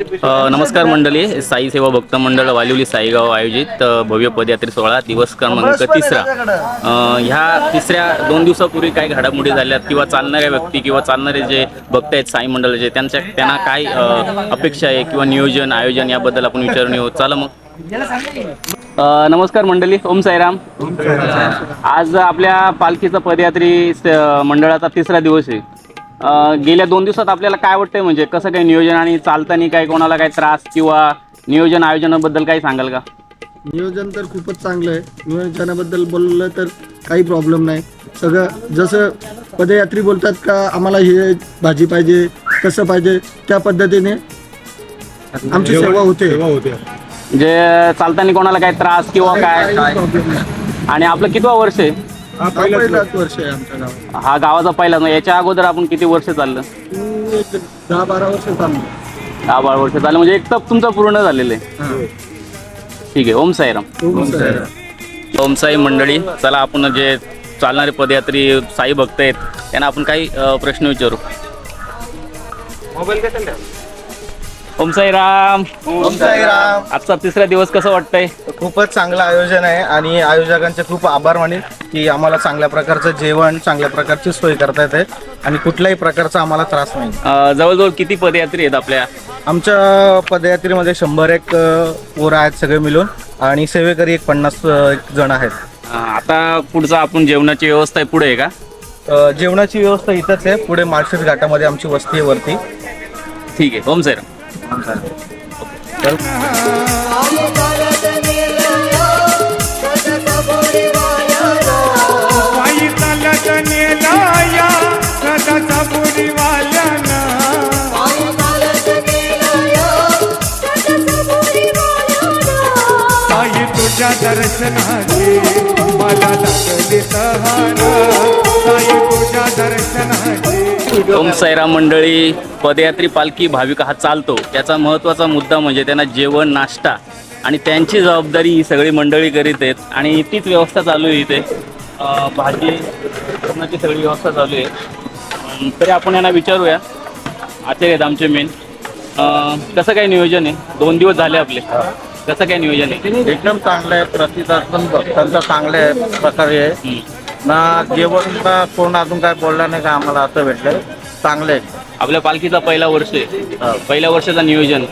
नमस्कार मंडळी. साई सेवा भक्त मंडळ वालिवली साईगाव आयोजित भव्य पदयात्रे सोहळा दिवस क्रमांक तिसरा. ह्या तिसऱ्या दोन दिवसापूर्वी काही घडामोडी झाल्यात किंवा चालणाऱ्या व्यक्ती किंवा चालणारे जे भक्त आहेत साई मंडळाचे त्यांच्या त्यांना काय अपेक्षा आहे किंवा नियोजन आयोजन याबद्दल आपण विचारून येऊ. चला मग. नमस्कार मंडळी. ओम साईराम. आज आपल्या पालखीचा पदयात्री मंडळाचा तिसरा दिवस आहे. अ, गेल्या दोन दिवसात आपल्याला काय वाटतंय म्हणजे? कसं काही नियोजन आणि चालताना काही कोणाला काही त्रास किंवा नियोजन आयोजनाबद्दल काही सांगाल का? नियोजन तर खूपच चांगलं आहे. नियोजनाबद्दल बोललं तर काही प्रॉब्लेम नाही. सगळं जसं पदयात्री बोलतात का आम्हाला हे भाजी पाहिजे कसं पाहिजे त्या पद्धतीने आमची सेवा होते. म्हणजे चालताना कोणाला काही त्रास किंवा काय? आणि आपलं कितवा वर्ष आहे? हा पहिलाच वर्ष. आहे आमच्या गावात. हा गावाचा पहिला मग याच्या अगोदर आपण किती वर्ष चाललं? एक दहा बारा वर्ष चाललो. दहा बारा वर्ष चाललं. म्हणजे एक तप तुमचं पूर्ण झालेलं आहे. ठीक आहे. ओम साईराम. खूप सारं. ओम साई मंडळी चला आपण जे चालणारे पदयात्री साई भक्त आहेत त्यांना आपण काही अ, प्रश्न विचारू. ओम साईराम. ओम साईराम. आजचा तिसरा दिवस कसं वाटतंय? खूपच चांगलं आयोजन आहे आणि आयोजकांचे खूप आभार मानेल की आम्हाला चांगल्या प्रकारचं जेवण चांगल्या प्रकारची सोय करता येते आणि कुठल्याही प्रकारचा आम्हाला त्रास नाही. अ, जवळजवळ किती पदयात्री आहेत आपल्या? आमच्या पदयात्रेमध्ये शंभर एक अ, पोरं आहेत सगळे मिळून आणि सेवेकरी एक पन्नास अ, एक जण आहेत. अ, आता पुढचं आपण जेवणाची व्यवस्था आहे पुढे आहे का? अ, जेवणाची व्यवस्था इथंच आहे. पुढे माळशेज घाटामध्ये आमची वस्ती आहे वरती. ठीक आहे. ओम साईराम पायी तुझ्या दर्शनाची मला लागली तुझ्या दर्शनाची ओम साईराम मंडळी पदयात्री पालखी भाविक हा चालतो. त्याचा महत्त्वाचा मुद्दा म्हणजे त्यांना जेवण नाश्ता आणि त्यांची जबाबदारी ही सगळी मंडळी करीत आहेत. आणि तीच व्यवस्था चालू आहे इथे. भाजी जेवणाची सगळी व्यवस्था चालू आहे. तरी आपण यांना विचारूया. आचार्य आहेत आमचे मेन कसं काय नियोजन आहे? दोन दिवस झाले आपले. कसं काय नियोजन आहे? एकदम चांगलं आहे प्रतिसाद पण भक्तांचा चांगल्या आहे प्रकारे आहे. ना जेवण ना कोण अजून काय बोलला नाही का आम्हाला असं भेटलं चांगलं आहे. आपल्या पालखीचा पहिला वर्ष आहे. पहिल्या वर्षाचं नियोजन.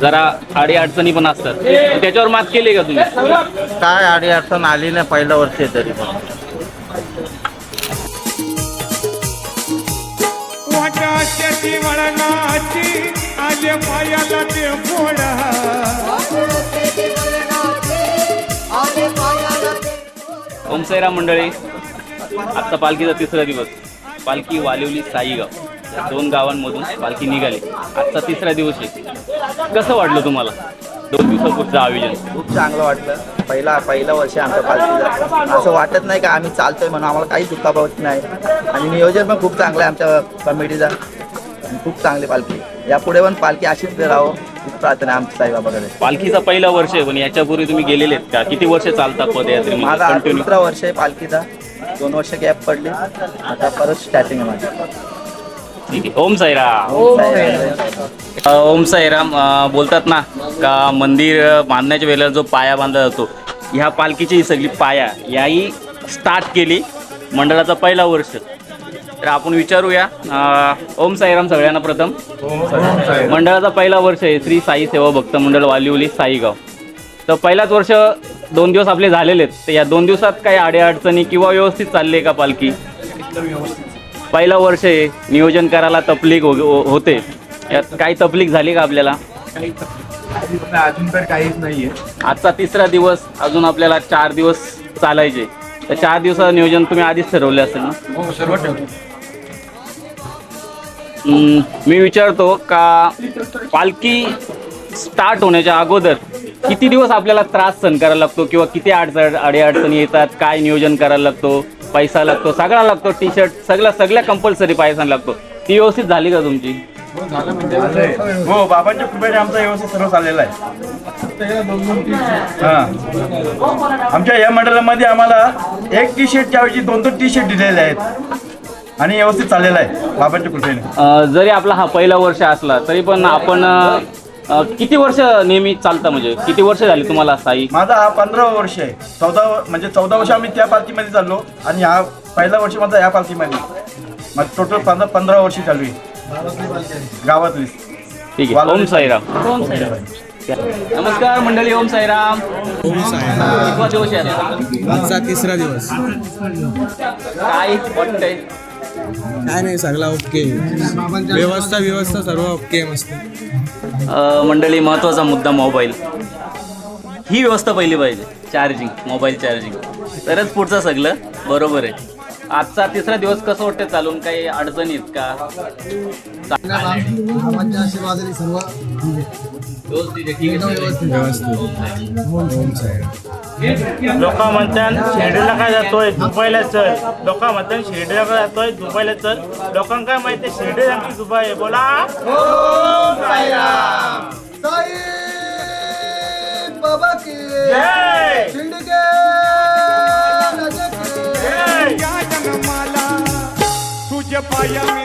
जरा अडी अडचणी पण असतात. पण त्याच्यावर मात केली का तुम्ही? काय अडी अडचण आली नाही पहिलं वर्ष आहे तरी पण. वाटा शेती वळणाची आले पायाला ते फोडा ओम मंडळी आत्ता पालखीचा तिसरा दिवस. पालखी वालिवली साईगाव. या दोन गावांमधून पालखी निघाली. आजचा तिसरा दिवस आहे. कसं वाटलं तुम्हाला? दोन दिवसापूर्वीचं आयोजन. खूप चांगलं वाटलं. पहिला पहिला वर्ष आहे आमच्या पालखीचा असं वाटत नाही का आम्ही चालतोय म्हणून आम्हाला काही दुखापत नाही. आणि नियोजन पण खूप चांगलं आहे आमच्या कमिटीचा खूप चांगली पालखी. यापुढे पण पालखी अशीच राहावं. प्रार्थना साईबाबाकडे पालखीचा पहिला वर्ष आहे पण याच्यापूर्वी तुम्ही गेलेले आहेत का? किती वर्ष चालता पदयात्रे माझा कंटिन्यू दुसरा वर्ष आहे पालखीचा. दोन वर्ष गॅप पडली. आता परत स्टार्टिंग आहे माझी. ठीक आहे. ओम साईराम. अ, ओम साईराम अ, बोलतात ना का मंदिर अ, बांधण्याच्या वेळेला जो पाया बांधला जातो ह्या पालखीची ही सगळी पाया याही स्टार्ट केली मंडळाचा पहिला वर्ष. तर आपण विचारूया. अ, ओम साईराम सगळ्यांना प्रथम. मंडळाचा पहिला वर्ष आहे श्री साई सेवा भक्त मंडळ वालिवली साईगाव. तर पहिलाच वर्ष दोन दिवस आपले झालेले आहेत. तर या दोन दिवसात काही अडीअडचणी किंवा व्यवस्थित चालली आहे का पालखी? पहिलं वर्ष आहे नियोजन करायला तपलीक हो हो- होते. यात काही तपलीक झाली का आपल्याला? अजून तर काहीच नाहीये आजचा तिसरा दिवस अजून आपल्याला चार दिवस चालायचे. तर चार दिवसाचं नियोजन तुम्ही आधीच ठरवले असेल ना? हो सर्व ठेवतो मी विचारतो का पालखी स्टार्ट होण्याच्या अगोदर किती दिवस आपल्याला त्रास सहन करायला लागतो किंवा किती अडचण अडीअडचणी येतात? काय नियोजन करायला लागतो? पैसा लागतो सगळा लागतो टी शर्ट सगळ्या सगळ्या कंपल्सरी पैसा लागतो. ती व्यवस्थित झाली का तुमची? हो, म्हणजे. हो बाबांच्या कृपेने आमचा व्यवस्थित सर्व चाललेला आहे. आमच्या या मंडळामध्ये आम्हाला एक टी शर्टच्या ऐवजी दोन दोन टी शर्ट दिलेले आहेत. आणि व्यवस्थित चाललेलं आहे. बाबांच्या कृपेने. अ, जरी आपला हा पहिला वर्ष असला तरी पण आपण अ, किती वर्ष नेहमी चालतं म्हणजे? किती वर्ष झाली तुम्हाला साई? माझा हा पंधरा वर्ष आहे. चौदा म्हणजे चौदा वर्ष आम्ही त्या पालखीमध्ये चाललो आणि हा पहिला वर्ष माझा या पालखीमध्ये. मग टोटल पंधरा पंधरा वर्ष चालू आहे. गावातली. ठीक आहे. ओम साईराम. ओम साईराम. नमस्कार मंडळी ओम साईराम. कितवा दिवस आहे? आता? आजचा तिसरा दिवस. काय वाटतंय? काय नाही सगळा ओके व्यवस्था व्यवस्था सर्व ओके मस्त. अ, मंडळी महत्त्वाचा मुद्दा मोबाईल ही व्यवस्था पहिली पाहिजे चार्जिंग मोबाईल चार्जिंग तरच पुढचं सगळं बरोबर आहे. आजचा तिसरा दिवस कसं वाटतं चालून? काही अडचणी आहेत का? लोक म्हणतात शिर्डीला काय जातोय? दुबईला चल. लोक म्हणतात शिर्डीला काय जातोय? दुबईला चल. लोकांना काय माहिती शिर्डी आणखी दुबई आहे. बोला. बाबा की जय! शिंदे जय! या जन्माला तुझ्या पाया मी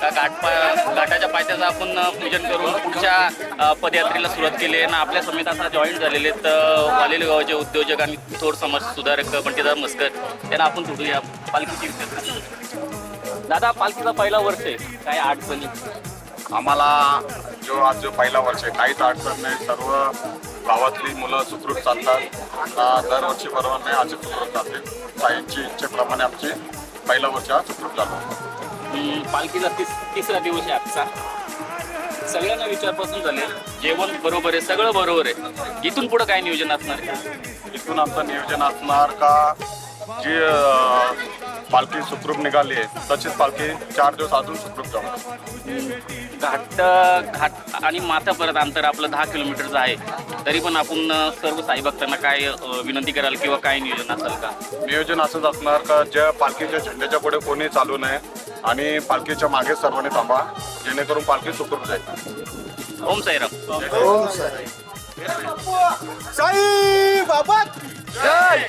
का घाटाच्या पायथ्याचं आपण पूजन करून पुढच्या पदयात्रेला सुरुवात केली आहे. आणि आपल्या समेत आता जॉईन झालेले आहेत अ, वालेले गावाचे उद्योजक आणि थोर समाज सुधारक बंटीदार मस्कर. त्यांना आपण थोडूया पालखीची दादा पालखीचा पहिला वर्ष आहे. काय अडचणी आम्हाला जो आज जो पहिला वर्ष आहे काहीच अडचण नाही. सर्व गावातली मुलं सुखरूप चालतात. दरवर्षी बरोबर नाही आज सुखरूप चालते साईंची इच्छेप्रमाणे आमची पहिला वर्ष हा सुखरूप झाला हम्म, पालखीचा तिस तिसरा दिवस आहे आजचा. सगळ्यांना विचारपासून झाले. जेवण बरोबर आहे सगळं बरोबर आहे. इथून पुढं काय नियोजन असणार आहे? इथून आमचं नियोजन असणार का? जी पालखी सुखरूप निघाली आहे तशीच पालखी चार दिवस अजून सुखरूप जाऊ. घाट घाट आणि माथ्यापर्यंत अंतर आपलं दहा किलोमीटरचं आहे. तरी पण आपण सर्व साई भक्तांना काय विनंती कराल किंवा काय नियोजन असेल का? नियोजन असंच असणार का? ज्या पालखीच्या झेंड्याच्या पुढे कोणी चालू नये आणि पालखीच्या मागे सर्वांनी थांबा जेणेकरून पालखी सुखरूप जाईल. ओम साईराम. साई बाबा. जय!